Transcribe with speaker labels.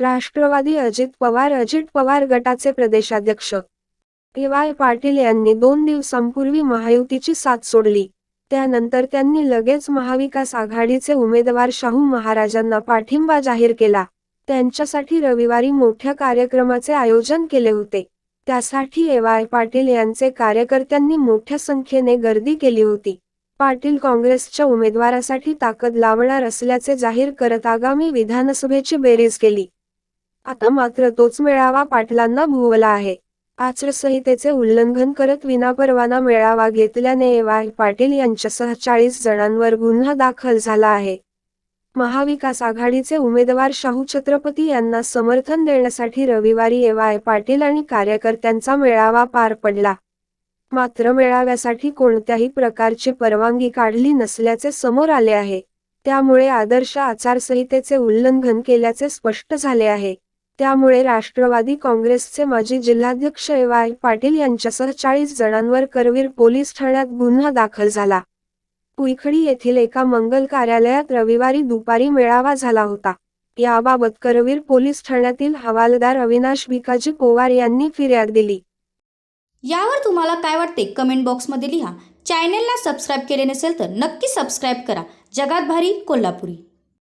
Speaker 1: राष्ट्रवादी अजित पवार अजित पवार गटाचे प्रदेशाध्यक्ष. ए. वाय. पाटील यांनी दोन दिवसांपूर्वी महायुतीची साथ सोडली. त्यानंतर त्यांनी लगेच महाविकास आघाडीचे उमेदवार शाहू महाराजांना पाठिंबा जाहीर केला. त्यांच्यासाठी रविवारी मोठ्या कार्यक्रमाचे आयोजन केले होते. त्यासाठी ए. वाय. पाटील यांचे कार्यकर्त्यांनी मोठ्या संख्येने गर्दी केली होती. पाटील काँग्रेसच्या उमेदवारासाठी ताकद लावणार असल्याचे जाहीर करत आगामी विधानसभेची बेरीज केली. आता मात्र तोच मेळावा पाटलांना भुवला आहे. आचारसंहितेचे उल्लंघन करत विनापरवाना मेळावा घेतल्याने ए वाय पाटील यांच्यासह चाळीस जणांवर गुन्हा दाखल झाला आहे. महाविकास आघाडीचे उमेदवार शाहू छत्रपती यांना समर्थन देण्यासाठी रविवारी ए वाय पाटील आणि कार्यकर्त्यांचा मेळावा पार पडला. मात्र मेळाव्यासाठी कोणत्याही प्रकारची परवानगी काढली नसल्याचे समोर आले आहे. त्यामुळे आदर्श आचारसंहितेचे उल्लंघन केल्याचे स्पष्ट झाले आहे. त्यामुळे राष्ट्रवादी काँग्रेसचे माजी जिल्हाध्यक्ष ए वाय पाटील यांच्यासह चाळीस जणांवर करवीर पोलीस ठाण्यात गुन्हा दाखल झाला. पुईखडी येथील एका मंगल कार्यालयात रविवारी दुपारी मेळावा झाला होता. याबाबत करवीर पोलीस ठाण्यातील हवालदार अविनाश भिकाजी पोवार यांनी फिर्याद दिली.
Speaker 2: यावर तुम्हाला काय वाटते कमेंट बॉक्समध्ये लिहा. चॅनेलला सबस्क्राईब केले नसेल तर नक्की सबस्क्राईब करा. जगात भारी कोल्हापुरी.